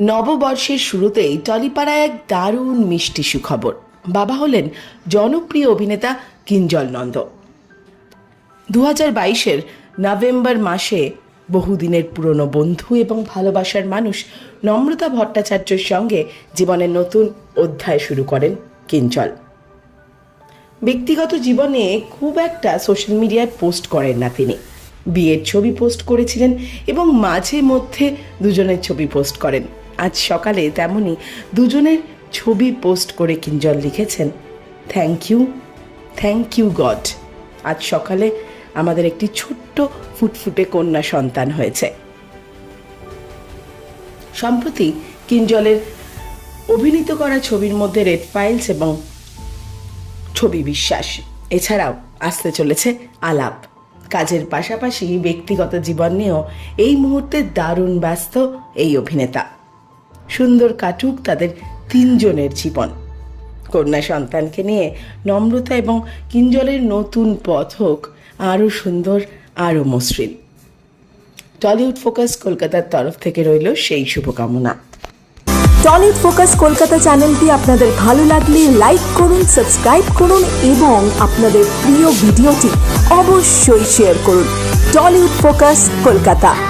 নববর্ষের শুরুতেই টলিপাড়ায় এক দারুণ মিষ্টি সুখবর। বাবা হলেন জনপ্রিয় অভিনেতা কিঞ্জল নন্দ। দু হাজার বাইশের নভেম্বর মাসে বহুদিনের পুরনো বন্ধু এবং ভালোবাসার মানুষ নম্রতা ভট্টাচার্যের সঙ্গে জীবনের নতুন অধ্যায় শুরু করেন কিঞ্জল। ব্যক্তিগত জীবনে খুব একটা সোশ্যাল মিডিয়ায় পোস্ট করেন না তিনি। বিয়ের ছবি পোস্ট করেছিলেন এবং মাঝে মধ্যে দুজনের ছবি পোস্ট করেন। আজ সকালে তেমনি দুজনের ছবি পোস্ট করে কিঞ্জল লিখেছেন thank you thank you God আজ সকালে আমাদের একটি ছোট্ট ফুটফুটে কন্যা সন্তান হয়েছে। সম্প্রতি কিঞ্জলের অভিনীত করা ছবির মধ্যে রেড ফাইলস এবং ছবি বিশ্বাস। এছাড়াও আসতে চলেছে আলাপ। কাজের পাশাপাশি ব্যক্তিগত জীবন নিয়েও এই মুহূর্তে দারুণ ব্যস্ত এই অভিনেতা। সুন্দর কাটুক তাদের তিনজনের জীবন। কন্যা সন্তানকে নিয়ে নম্রতা এবং কিঞ্জলের নতুন পথ হোক, আরও সুন্দর, আরও মসৃণ। টলিউড ফোকাস কলকাতার তরফ থেকে রইল সেই শুভকামনা। টলিউড ফোকাস কলকাতা চ্যানেলটি আপনাদের ভালো লাগলে লাইক করুন, সাবস্ক্রাইব করুন এবং আপনাদের প্রিয় ভিডিওটি অবশ্যই শেয়ার করুন। Tollywood focus Kolkata.